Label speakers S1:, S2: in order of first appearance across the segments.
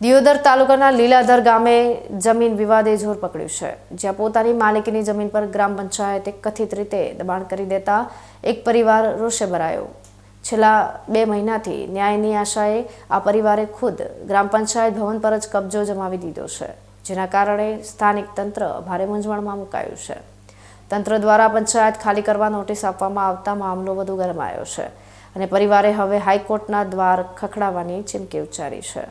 S1: દિયોદર તાલુકાના લીલાધર ગામે જમીન વિવાદે જોર પકડ્યું છે, જ્યાં પોતાની માલિકીની જમીન પર ગ્રામ પંચાયતે કથિત રીતે દબાણ કરી દેતા એક પરિવાર રોષે ભરાયો. છેલ્લા બે મહિનાથી ન્યાયની આશાએ આ પરિવારે ખુદ ગ્રામ પંચાયત ભવન પર જ કબજો જમાવી દીધો છે, જેના કારણે સ્થાનિક તંત્ર ભારે મૂંઝવણમાં મુકાયું છે. તંત્ર દ્વારા પંચાયત ખાલી કરવા નોટિસ આપવામાં આવતા મામલો વધુ ગરમાયો છે અને પરિવારે હવે હાઈકોર્ટના દ્વાર ખખડાવવાની ચીમકી ઉચ્ચારી છે.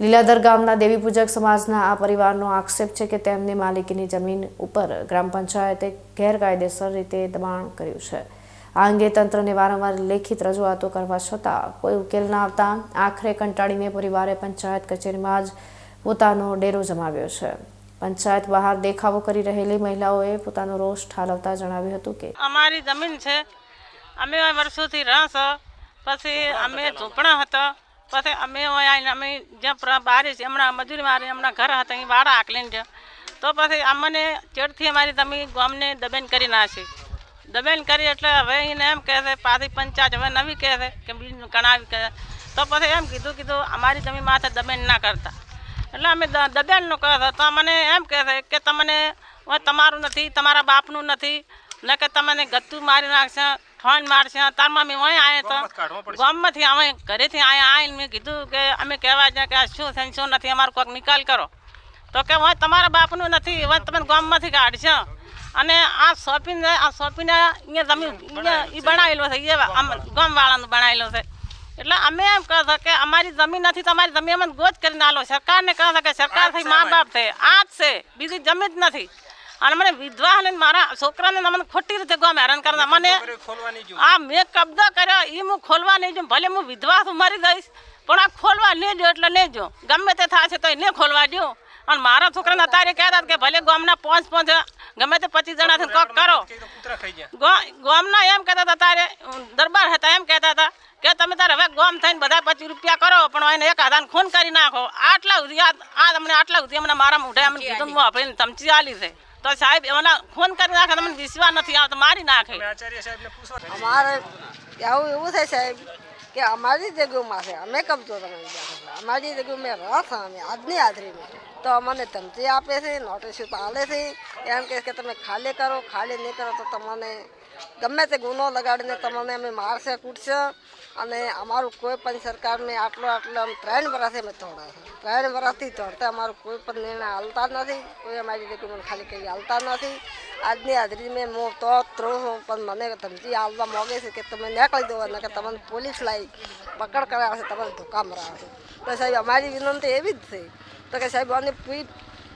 S1: લીલાધર ગામના દેવી પૂજક સમાજના આ પરિવારનો આક્ષેપ છે કે તેમની માલિકીની જમીન ઉપર ગ્રામ પંચાયતે ગેરકાયદેસર રીતે દબાણ કર્યું છે. આ અંગે તંત્રને વારંવાર લેખિત રજૂઆતો કરવા છતાં કોઈ ઉકેલ ના આવતા આખરે કંટાળીને પરિવારે પંચાયત કચેરીમાં જ પોતાનો ડેરો જમાવ્યો છે. પંચાયત બહાર દેખાવો કરી રહેલી મહિલાઓએ પોતાનો રોષ ઠાલવતા જણાવ્યું હતું કે
S2: અમારી જમીન છે. અમે વર્ષોથી રહીશું પછી અમે ઝૂંપણા હતા. પછી અમે આવીને અમે જ્યાં બારી છે હમણાં મજૂરી મારી, હમણાં ઘર હતા, અહીં વાડા આકલીને છે. તો પછી અમને ચેડથી અમારી તમે ગામને દબેન કરી નાખી દબેન કરી એટલે હવે એને એમ કહે છે, પાછી પંચાયત હવે નવી કહે છે કે બીજું કણાવી કહે. તો પછી એમ કીધું કીધું, અમારી તમે માથે દબેન ના કરતા. એટલે અમે દબેનનું કહે છે તો મને એમ કહે છે કે તમને તમારું નથી, તમારા બાપનું નથી. ને કે તમને ગત્તું મારી નાખશે. ઠોન મારશે તારમાં મેં અહીં આવ્યા તો. ગામમાંથી અમે ઘરેથી અહીંયા આવીને મેં કીધું કે અમે કહેવા જાય કે આ શું છે શું નથી અમારો કોઈક નિકાલ કરો. તો કે હવે તમારા બાપનું નથી હવે તમે ગામમાંથી કાઢશો. અને આ શોપિંગ આ શોપિંગ અહીંયા તમે એ બનાવેલો છે. એ ગામવાળાનું બનાવેલો છે. એટલે અમે એમ કહો છો કે અમારી જમીન નથી તમારી જમીન ગોચ કરીને આલો. સરકારને કહો છો કે સરકાર થઈ મા બાપ છે આ જ છે બીજી જમીન જ નથી. અને મને વિધવા અને મારા છોકરાને મને ખોટી રીતે ગમે હેરાન કરતા મને આ મેં કબજો કર્યો એ હું ખોલવા નહીં જોઉં. ભલે હું વિધવા છું મરી જઈશ પણ આ ખોલવા નહીં જો એટલે નહીં જો ગમે તે થશે તો એને ખોલવા જો અને મારા છોકરાને અત્યારે કહેતા કે ભલે ગામના પાંચ પાંચ ગમે તે પચીસ જણા છે કોક કરો. ગો- ગામના એમ કહેતા હતા તારે દરબાર હતા એમ કહેતા હતા કે તમે તારે હવે ગામ થઈને બધા પચીસ રૂપિયા કરો પણ એને એક આધાન ખૂન કરી નાખો. આટલા સુધી આ આ તમને આટલા સુધી અમને મારા મોઢે અમને કીધું હું આપણે તમચી આલી છે. તો સાહેબ એમના ફોન કરી નાખે તમને વિશ્વાસ નથી આવતો મારી નાખે.
S3: અમારે આવું એવું થાય સાહેબ કે અમારી જગ્યામાં છે અમે કબજો તમે અમારી જગ્યામાં રસ અમે આજની હાજરીમાં. તો અમને ધમકી આપે છે નોટિસ આલે છે, એમ કહે કે તમે ખાલી કરો, ખાલી નહીં કરો તો તમને ગમે તે ગુનો લગાડીને તમને અમે મારશે, કૂટશે અને અમારું કોઈ પણ સરકારને આટલો આટલો આમ ત્રણ વર્ષે અમે તોડા છે. ત્રણ વર્ષથી તોડતા અમારું કોઈ પણ નિર્ણય હાલતા નથી, કોઈ અમારી ડોક્યુમેન્ટ ખાલી કરી હાલતા નથી. આજની હાજરી મેં હું તો ત્રણ પણ મને ધમકી હાલવા મોગે છે કે તમે નીકળી દો અને કે તમને પોલીસ લાવી પકડ કરાવશે, તમને ધોકા મરાવશે તો સાહેબ, અમારી વિનંતી એવી જ છે તો કે સાહેબ અમને પૂરી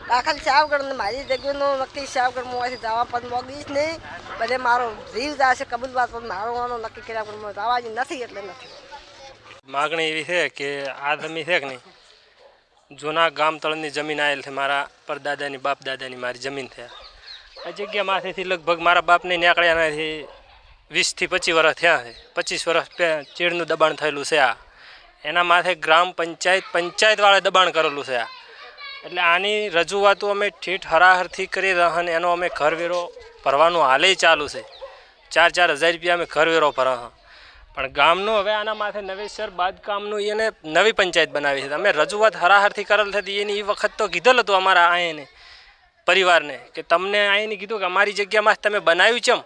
S3: દાખલ સાવગઢ મારી જગ્યાનું નક્કી સાવગઢ અહીંથી જવા પણ મોગીશ નહીં. ભલે મારો જીવ જશે કબૂલ બાદ પણ મારો નક્કી કર્યા પણ જવા નથી એટલે નથી.
S4: માગણી એવી છે કે આદમી છે કે નહીં? જૂના ગામ તળની જમીન આવેલ છે, મારા પરદાદાની બાપ દાદાની મારી જમીન છે. આ જગ્યા માથેથી લગભગ મારા બાપને નીકળ્યાનાથી વીસથી પચીસ વર્ષ થયા છે. પચીસ વર્ષ ચીડનું દબાણ થયેલું છે આ. એના માથે ગ્રામ પંચાયત, પંચાયતવાળાએ દબાણ કરેલું છે આ. એટલે આની રજૂઆતો અમે ઠેઠ હરાહરથી કરી રહ્યા અને એનો અમે ઘરવેરો ભરવાનું હાલે ચાલુ છે. ચાર ચાર હજાર રૂપિયા અમે ઘરવેરો ભરા પણ ગામનું હવે આના માથે નવેસર બાંધકામનું એને નવી પંચાયત બનાવી છે. અમે રજૂઆત હરાહરથી કરેલ હતી એની એ વખત તો કીધેલ હતું અમારા આઈને પરિવારને, કે તમને અહીંની કીધું કે અમારી જગ્યામાં તમે બનાવ્યું ચમ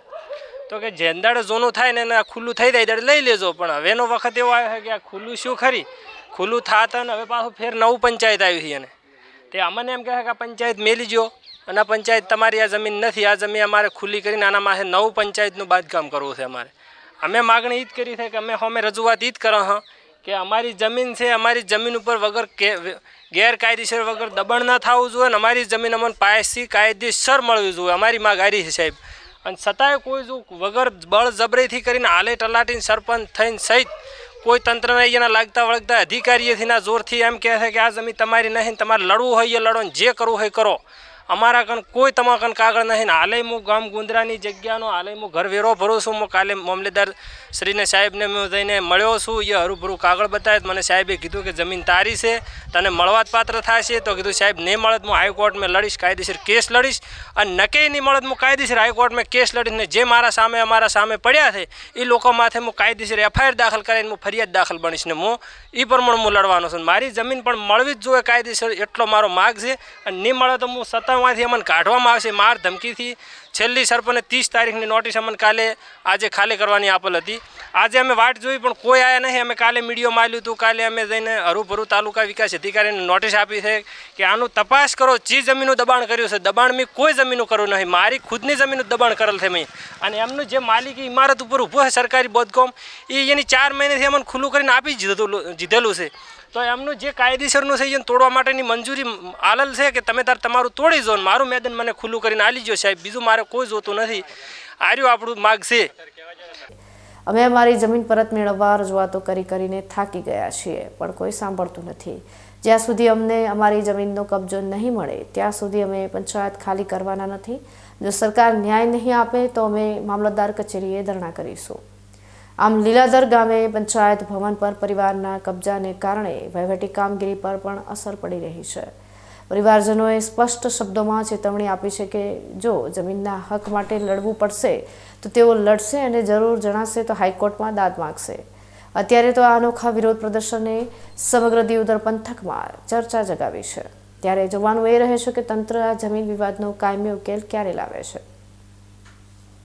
S4: તો કે જેંદાડે જોનું થાય ને આ ખુલ્લું થઈ જાય ત્યારે લઈ લેજો. પણ હવેનો વખત એવો આવ્યો છે કે આ ખુલ્લું શું ખરી? ખુલ્લું થાત અને હવે પાછું ફેર નવું પંચાયત આવ્યું છે એને. તે અમને એમ કહે કે પંચાયત મેલી જો અને પંચાયત તમારી આ જમીન નથી, આ જમીન અમારે ખુલ્લી કરીને આના માથે નવું પંચાયતનું બાંધકામ કરવું છે અમારે. અમે માગણી એ જ કરી છે કે અમે અમે રજૂઆત એ જ કરો, હા, કે અમારી જમીન છે, અમારી જમીન ઉપર વગર કે ગેરકાયદેસર વગર દબાણ ના થવું જોઈએ અને અમારી જમીન અમને પાયસી, કાયદેસર મળવી જોઈએ. અમારી માગ આરી છે સાહેબ. અને છતાંય કોઈ જો વગર બળ જબરીથી કરીને હાલે ટલાટીને સરપંચ થઈને સહિત કોઈ તંત્રને એના લાગતા વળગતા અધિકારીઓથીના જોરથી એમ કહે છે કે આ જમીન તમારી નહીં, તમારે લડવું હોય એ લડો જે કરવું હોય કરો. અમારા કણ કોઈ તમારા કણ કાગળ નહીં ને હાલે હું ગામ ગુંદરાની જગ્યાનો, હાલે હું ઘર વેરો ભરું છું, હું કાલે મામલેદાર શ્રીને સાહેબને હું જઈને મળ્યો છું એ હરુભરું કાગળ બતાવ્યું મને સાહેબે કીધું કે જમીન તારી છે, તને મળવા પાત્ર થશે તો કીધું, સાહેબ, નહીં મળત, હું હાઈકોર્ટમાં લડીશ, કાયદેસર કેસ લડીશ. અને નકે નહીં મળત, હું કાયદેસર હાઈકોર્ટમાં કેસ લડીશ ને જે મારા સામે અમારા સામે પડ્યા છે એ લોકો માથે હું કાયદેસર એફઆઈઆર દાખલ કરીને હું ફરિયાદ દાખલ બનીશ ને હું એ પ્રમાણે હું લડવાનો છું. મારી જમીન પણ મળવી જ જોઈએ કાયદેસર, એટલો મારો માગ છે. અને નહીં મળે તો હું સત્તામાંથી અમને કાઢવામાં આવશે. માર ધમકીથી છેલ્લી સરપંચને ત્રીસ તારીખની નોટિસ અમને કાલે, આજે ખાલી કરવાની આપેલ હતી. આજે અમે વાટ જોઈ, પણ કોઈ આવ્યા નહીં. અમે કાલે મીડિયો માર્યું હતું. કાલે અમે જઈને હરુભરુ તાલુકા વિકાસ અધિકારીને નોટિસ આપી છે કે આનું તપાસ કરો. જે જમીનનું દબાણ કર્યું છે, દબાણ મેં કોઈ જમીનનું કર્યું નહીં. મારી ખુદની જમીનનું દબાણ કરેલ છે મેં. અને એમનું જે માલિકી ઇમારત ઉપર ઊભો છે સરકારી બોધકોમ, એ એની ચાર મહિનેથી અમને ખુલ્લું કરીને આપી દીધેલું જીધેલું છે. તો એમનું જે કાયદેસરનું છે એને તોડવા માટેની મંજૂરી આલલ છે કે તમે તાર તમારું તોડી જો મારું મેદાન મને ખુલ્લું કરીને આલી જો સાહેબ. બીજું મારે કોઈ જોતું નથી. આર્યું આપણું માગ છે.
S1: અમે અમારી જમીન પરત મેળવવા રજૂઆતો કરી કરીને થાકી ગયા છીએ, પણ કોઈ સાંભળતું નથી. જ્યાં સુધી અમને અમારી જમીનનો કબજો નહીં મળે, ત્યાં સુધી અમે પંચાયત ખાલી કરવાના નથી. જો સરકાર ન્યાય નહીં આપે તો અમે મામલતદાર કચેરીએ ધરણા કરીશું. આમ લીલાધર ગામે પંચાયત ભવન પર પરિવારના કબજાને કારણે વહીવટી કામગીરી પર પણ અસર પડી રહી છે. પરિવારજનોએ સ્પષ્ટ શબ્દોમાં ચેતવણી આપી છે કે જો જમીનના હક માટે લડવું પડશે, તો તેઓ લડશે અને જરૂર જણાશે તો હાઈકોર્ટમાં દાદ માગશે. અત્યારે તો આ અનોખા વિરોધ પ્રદર્શને સમગ્ર દીવદર પંથકમાં ચર્ચા જગાવી છે. ત્યારે જોવાનું એ રહે છે કે તંત્ર આ જમીન વિવાદનો કાયમી ઉકેલ ક્યારે લાવે છે.